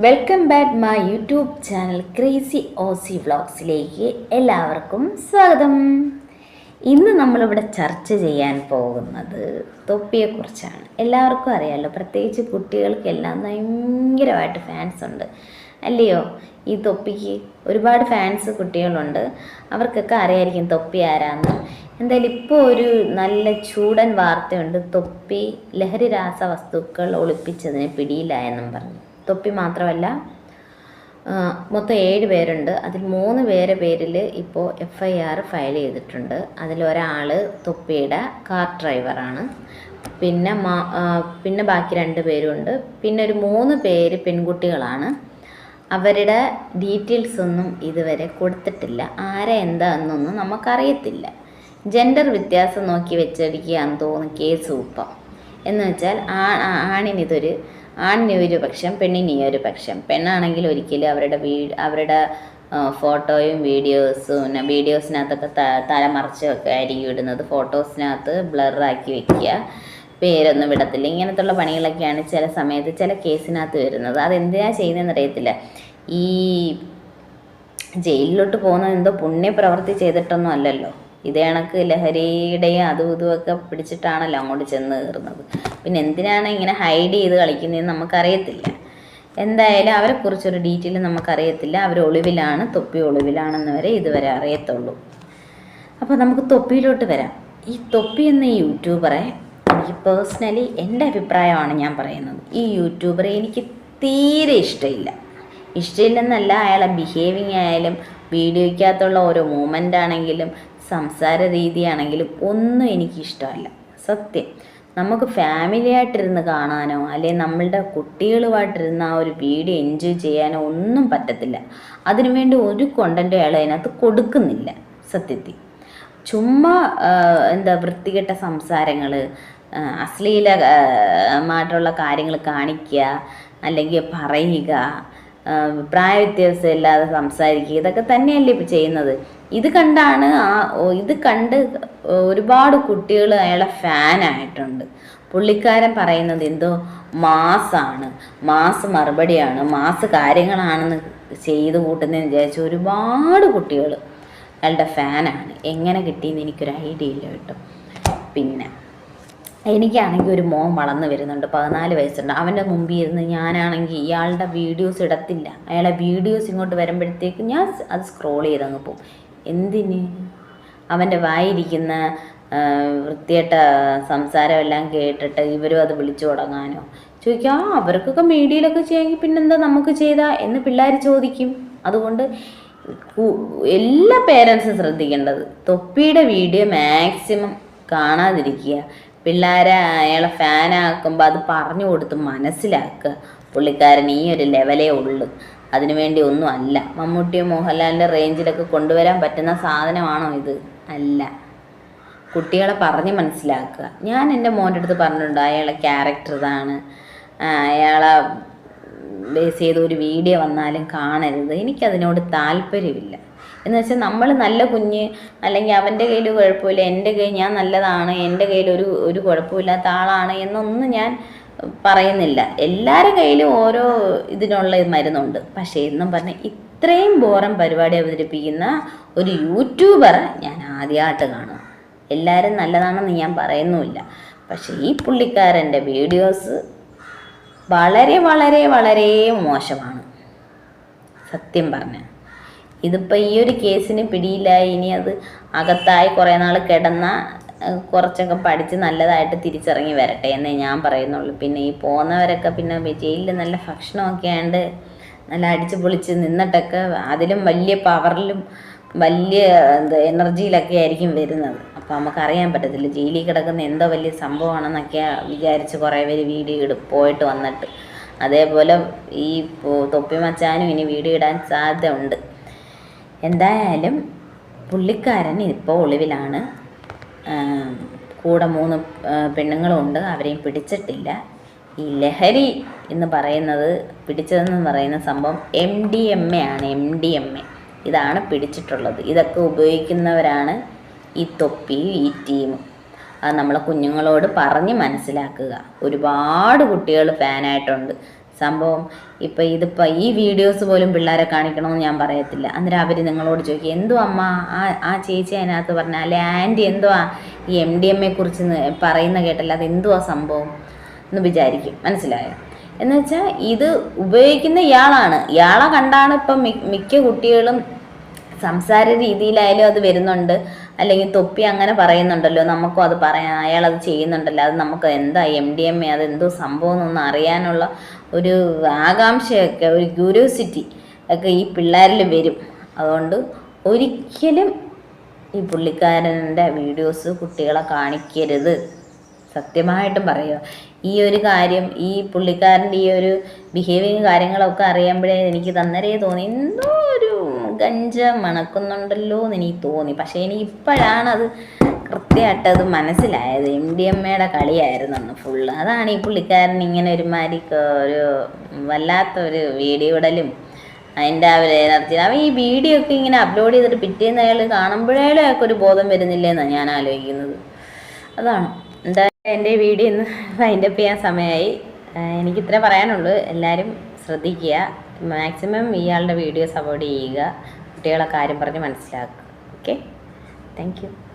Welcome back my YouTube channel crazy Aussie വ്ളോഗ്സിലേക്ക് എല്ലാവർക്കും സ്വാഗതം. ഇന്ന് നമ്മളിവിടെ ചർച്ച ചെയ്യാൻ പോകുന്നത് തൊപ്പിയെക്കുറിച്ചാണ്. എല്ലാവർക്കും അറിയാമല്ലോ പ്രത്യേകിച്ച് കുട്ടികൾക്കെല്ലാം ഭയങ്കരമായിട്ട് ഫാൻസ് ഉണ്ട്. അല്ലയോ? ഈ തൊപ്പിക്ക് ഒരുപാട് ഫാൻസ് കുട്ടികളുണ്ട്. അവർക്കൊക്കെ അറിയായിരിക്കും തൊപ്പി ആരാന്ന്. എന്തായാലും ഇപ്പോൾ ഒരു നല്ല ചൂടൻ വാർത്തയുണ്ട്. തൊപ്പി ലഹരി രാസവസ്തുക്കൾ ഒളിപ്പിച്ചതിന് പിടിയിലായെന്നും പറഞ്ഞു. തൊപ്പി മാത്രമല്ല മൊത്തം ഏഴ് പേരുണ്ട്. അതിൽ മൂന്ന് പേരെ പേരിൽ ഇപ്പോൾ എഫ് ഐ ആർ ഫയൽ ചെയ്തിട്ടുണ്ട്. അതിലൊരാൾ തൊപ്പിയുടെ കാർ ഡ്രൈവറാണ്. പിന്നെ മാ പിന്നെ ബാക്കി രണ്ട് പേരുണ്ട്. പിന്നെ ഒരു മൂന്ന് പേര് പെൺകുട്ടികളാണ്. അവരുടെ ഡീറ്റെയിൽസ് ഒന്നും ഇതുവരെ കൊടുത്തിട്ടില്ല. ആരാ എന്താണെന്നൊന്നും നമുക്കറിയത്തില്ല. ജെൻഡർ വ്യത്യാസം നോക്കി വെച്ചടിക്കുകയാണെന്ന് തോന്നുന്നു കേസ് ഉപ്പം എന്ന് വെച്ചാൽ ആ- ആണിനിതൊരു ആണിന് ഒരു പക്ഷം പെണ്ണിന് ഈ ഒരു പക്ഷം പെണ്ണാണെങ്കിൽ ഒരിക്കലും അവരുടെ വീ അവരുടെ ഫോട്ടോയും വീഡിയോസും വീഡിയോസിനകത്തൊക്കെ ത തലമറിച്ചൊക്കെ ആയിരിക്കും ഇടുന്നത്. ഫോട്ടോസിനകത്ത് ബ്ലറാക്കി വെക്കുക. പേരൊന്നും വിടത്തില്ല. ഇങ്ങനത്തുള്ള പണികളൊക്കെയാണ് ചില സമയത്ത് ചില കേസിനകത്ത് വരുന്നത്. അതെന്തിനാ ചെയ്യുന്നതെന്ന് അറിയത്തില്ല. ഈ ജയിലിലോട്ട് പോകുന്നത് എന്തോ പുണ്യപ്രവൃത്തി ചെയ്തിട്ടൊന്നും അല്ലല്ലോ. ഇതേ കണക്ക് ലഹരിയുടെയും അതും ഇതും ഒക്കെ പിടിച്ചിട്ടാണല്ലോ അങ്ങോട്ട് ചെന്ന് കയറുന്നത്. പിന്നെ എന്തിനാണ് ഇങ്ങനെ ഹൈഡ് ചെയ്ത് കളിക്കുന്നതെന്ന് നമുക്കറിയത്തില്ല. എന്തായാലും അവരെക്കുറിച്ചൊരു ഡീറ്റെയിൽ നമുക്കറിയത്തില്ല. അവർ ഒളിവിലാണ് തൊപ്പി ഒളിവിലാണെന്ന് വരെ ഇതുവരെ അറിയത്തുള്ളൂ. അപ്പോൾ നമുക്ക് തൊപ്പിയിലോട്ട് വരാം. ഈ തൊപ്പി എന്ന യൂട്യൂബറെ എനിക്ക് പേഴ്സണലി എന്റെ അഭിപ്രായമാണ് ഞാൻ പറയുന്നത്. ഈ യൂട്യൂബറെ എനിക്ക് തീരെ ഇഷ്ടമില്ല. ഇഷ്ടമില്ലെന്നല്ല അയാളെ ബിഹേവിങ് ആയാലും വീഡിയോയ്ക്കകത്തുള്ള ഓരോ മൂമെന്റ് ആണെങ്കിലും സംസാര രീതിയാണെങ്കിലും ഒന്നും എനിക്കിഷ്ടമല്ല. സത്യം. നമുക്ക് ഫാമിലി ആയിട്ടിരുന്ന് കാണാനോ അല്ലെ നമ്മളുടെ കുട്ടികളുമായിട്ടിരുന്ന് ആ ഒരു വീഡിയോ എൻജോയ് ചെയ്യാനോ ഒന്നും പറ്റത്തില്ല. അതിനുവേണ്ടി ഒരു കൊണ്ടന്റും അയാൾ അതിനകത്ത് കൊടുക്കുന്നില്ല. സത്യത്തിൽ. ചുമ്മാ എന്താ വൃത്തികെട്ട സംസാരങ്ങൾ അശ്ലീലമായിട്ടുള്ള കാര്യങ്ങൾ കാണിക്കുക അല്ലെങ്കിൽ പറയുക പ്രായ പ്രായവ്യത്യാസം ഇല്ലാതെ സംസാരിക്കുക ഇതൊക്കെ തന്നെയല്ലേ ഇപ്പോൾ ചെയ്യുന്നത്. ഇത് കണ്ടാണ് ആ ഇത് കണ്ട് ഒരുപാട് കുട്ടികൾ അയാളെ ഫാനായിട്ടുണ്ട് പുള്ളിക്കാരൻ പറയുന്നത് എന്തോ മാസാണ്. മാസ് മറുപടിയാണ്. മാസ് കാര്യങ്ങളാണെന്ന് ചെയ്ത് കൂട്ടുന്നതെന്ന് വിചാരിച്ച ഒരുപാട് കുട്ടികൾ അയാളുടെ ഫാനാണ് എങ്ങനെ കിട്ടിയെന്ന് എനിക്കൊരു ഐഡിയ ഇല്ല കേട്ടോ. പിന്നെ എനിക്കാണെങ്കിൽ ഒരു മോൻ വളർന്നു വരുന്നുണ്ട് പതിനാല് വയസ്സുണ്ട്. അവന്റെ മുമ്പിൽ ഇരുന്ന് ഞാനാണെങ്കിൽ ഇയാളുടെ വീഡിയോസ് ഇടത്തില്ല. അയാളെ വീഡിയോസ് ഇങ്ങോട്ട് വരുമ്പോഴത്തേക്ക് ഞാൻ അത് സ്ക്രോൾ ചെയ്തങ്ങ് പോകും. എന്തിന്? അവന്റെ വായിരിക്കുന്ന വൃത്തിയേട്ട സംസാരമെല്ലാം കേട്ടിട്ട് ഇവരും അത് വിളിച്ചു തുടങ്ങാനോ? ചോദിക്കാം അവർക്കൊക്കെ മീഡിയയിലൊക്കെ ചെയ്യാമെങ്കിൽ പിന്നെന്താ നമുക്ക് ചെയ്താ? എന്ന് പിള്ളേർ ചോദിക്കും. അതുകൊണ്ട് എല്ലാ പേരൻസും ശ്രദ്ധിക്കേണ്ടത് തൊപ്പിയുടെ വീഡിയോ മാക്സിമം കാണാതിരിക്കുക. പിള്ളേരെ അയാളെ ഫാനാക്കുമ്പോൾ അത് പറഞ്ഞു കൊടുത്ത് മനസ്സിലാക്കുക. പുള്ളിക്കാരൻ ഈ ഒരു ലെവലേ ഉള്ളൂ. അതിനുവേണ്ടി ഒന്നും അല്ല. മമ്മൂട്ടിയും മോഹൻലാലിന്റെ റേഞ്ചിലൊക്കെ കൊണ്ടുവരാൻ പറ്റുന്ന സാധനമാണോ ഇത്? അല്ല. കുട്ടികളെ പറഞ്ഞ് മനസ്സിലാക്കുക. ഞാൻ എന്റെ മോന്റെ അടുത്ത് പറഞ്ഞിട്ടുണ്ട് അയാളെ ക്യാരക്ടർ ഇതാണ്. അയാളെ ബേസ് ചെയ്ത ഒരു വീഡിയോ വന്നാലും കാണരുത്. എനിക്കതിനോട് താല്പര്യമില്ല. എന്ന് വെച്ചാൽ നമ്മൾ നല്ല കുഞ്ഞ് അല്ലെങ്കിൽ അവന്റെ കയ്യിൽ കുഴപ്പമില്ല എന്റെ കയ്യിൽ ഞാൻ നല്ലതാണ് എന്റെ കയ്യിൽ ഒരു ഒരു കുഴപ്പമില്ലാത്ത ആളാണ് എന്നൊന്നും ഞാൻ പറയുന്നില്ല. എല്ലാവരുടെ കയ്യിലും ഓരോ ഇതിനുള്ള മരുന്നുണ്ട്. പക്ഷേ എന്നും പറഞ്ഞ് ഇത്രയും ബോറം പരിപാടി അവതരിപ്പിക്കുന്ന ഒരു യൂട്യൂബർ ഞാൻ ആദ്യമായിട്ട് കാണും. എല്ലാവരും നല്ലതാണെന്ന് ഞാൻ പറയുന്നുമില്ല. പക്ഷേ ഈ പുള്ളിക്കാരന്റെ വീഡിയോസ് വളരെ വളരെ വളരെ മോശമാണ്. സത്യം പറഞ്ഞ ഇതിപ്പോൾ ഈ ഒരു കേസിന് പിടിയിലായി. ഇനി അത് അകത്തായി കുറേ നാൾ കിടന്ന കുറച്ചൊക്കെ പഠിച്ച് നല്ലതായിട്ട് തിരിച്ചിറങ്ങി വരട്ടെ എന്നേ ഞാൻ പറയുന്നുള്ളൂ. പിന്നെ ഈ പോകുന്നവരൊക്കെ പിന്നെ ജയിലിൽ നല്ല ഭക്ഷണമൊക്കെ ആണ്ട് നല്ല അടിച്ച് പൊളിച്ച് നിന്നിട്ടൊക്കെ അതിലും വലിയ പവറിലും വലിയ എന്താ എനർജിയിലൊക്കെ ആയിരിക്കും വരുന്നത്. അപ്പോൾ നമുക്കറിയാൻ പറ്റത്തില്ല ജയിലിൽ കിടക്കുന്ന എന്തോ വലിയ സംഭവമാണെന്നൊക്കെ വിചാരിച്ച് കുറേ പേര് വീഡിയോ ഇടും പോയിട്ട് വന്നിട്ട്. അതേപോലെ ഈ തൊപ്പി മച്ചാനും ഇനി വീഡിയോ ഇടാൻ സാധ്യത ഉണ്ട് എന്തായാലും പുള്ളിക്കാരൻ ഇപ്പോൾ ഒളിവിലാണ്. കൂടെ മൂന്ന് ആ, പെണ്ണുങ്ങളുണ്ട്. അവരെയും പിടിച്ചിട്ടില്ല. ഈ ലഹരി എന്ന് പറയുന്നത് പിടിച്ചതെന്ന് പറയുന്ന സംഭവം എം ഡി എം എ ആണ്. M D M A. ഇതാണ് പിടിച്ചിട്ടുള്ളത്. ഇതൊക്കെ ഉപയോഗിക്കുന്നവരാണ് ഈ തൊപ്പിയും ഈ ടീമും അത് നമ്മളെ കുഞ്ഞുങ്ങളോട് പറഞ്ഞ് മനസ്സിലാക്കുക. ഒരുപാട് കുട്ടികൾ ഫാനായിട്ടുണ്ട്. സംഭവം. ഇപ്പം ഇതിപ്പോൾ ഈ വീഡിയോസ് പോലും പിള്ളേരെ കാണിക്കണമെന്ന് ഞാൻ പറയത്തില്ല. അന്നേരം അവർ നിങ്ങളോട് ചോദിക്കും എന്തോ അമ്മ ആ ആ ചേച്ചി അതിനകത്ത് പറഞ്ഞ അല്ലെ ആന്റി എന്തുവാ ഈ എം ഡി എമ്മയെ കുറിച്ച് പറയുന്ന കേട്ടല്ല അത് എന്തുവാ സംഭവം? എന്ന് വിചാരിക്കും. മനസ്സിലായോ? എന്ന് വെച്ചാൽ ഇത് ഉപയോഗിക്കുന്ന ഇയാളാണ്. ഇയാളെ കണ്ടാണ് ഇപ്പം മിക്ക കുട്ടികളും സംസാര രീതിയിലായാലും അത് വരുന്നുണ്ട്. അല്ലെങ്കിൽ തൊപ്പി അങ്ങനെ പറയുന്നുണ്ടല്ലോ നമുക്കും അത് പറയാം അയാൾ അത് ചെയ്യുന്നുണ്ടല്ലോ അത് നമുക്ക് എന്താ എം ഡി എം എ അത് എന്തോ സംഭവം എന്നൊന്ന് അറിയാനുള്ള ഒരു ആകാംക്ഷയൊക്കെ ഒരു ക്യൂരിയോസിറ്റി ഒക്കെ ഈ പിള്ളേരിൽ വരും. അതുകൊണ്ട് ഒരിക്കലും ഈ പുള്ളിക്കാരന്റെ വീഡിയോസ് കുട്ടികളെ കാണിക്കരുത്. സത്യമായിട്ടും പറയുക ഈ ഒരു കാര്യം ഈ പുള്ളിക്കാരന്റെ ഈ ഒരു ബിഹേവിങ് കാര്യങ്ങളൊക്കെ അറിയുമ്പോഴേ എനിക്ക് തന്നരേ തോന്നി. എന്തോ ഒരു ഗഞ്ച മണക്കുന്നുണ്ടല്ലോ എന്ന് എനിക്ക് തോന്നി. പക്ഷേ എനിക്ക് ഇപ്പോഴാണ് അത് കൃത്യമായിട്ട് അത് മനസ്സിലായത്. എം ഡി എം എയുടെ കളിയായിരുന്നു ഫുള്ള് അതാണ് ഈ പുള്ളിക്കാരൻ ഇങ്ങനെ ഒരുമാതിരി ഒരു വല്ലാത്തൊരു വീഡിയോ ഇടലും അതിന്റെ ആ ഒരു എനർജി. അവൻ ഈ വീഡിയോ ഒക്കെ ഇങ്ങനെ അപ്ലോഡ് ചെയ്തിട്ട് പിറ്റേന്ന് അയാൾ കാണുമ്പോഴേലും അയാൾക്ക് ഒരു ബോധം വരുന്നില്ലെന്നാണ് ഞാൻ ആലോചിക്കുന്നത്. അതാണ്. എന്തായാലും എന്റെ വീഡിയോ ഇന്ന് വൈൻഡപ്പ് ചെയ്യാൻ സമയമായി. എനിക്ക് ഇത്രേ പറയാനുള്ളൂ. എല്ലാവരും ശ്രദ്ധിക്കുക. മാക്സിമം ഇയാളുടെ വീഡിയോസ് അവോയ്ഡ് ചെയ്യുക. കുട്ടികളെ കാര്യം പറഞ്ഞ് മനസ്സിലാക്കുക. Okay thank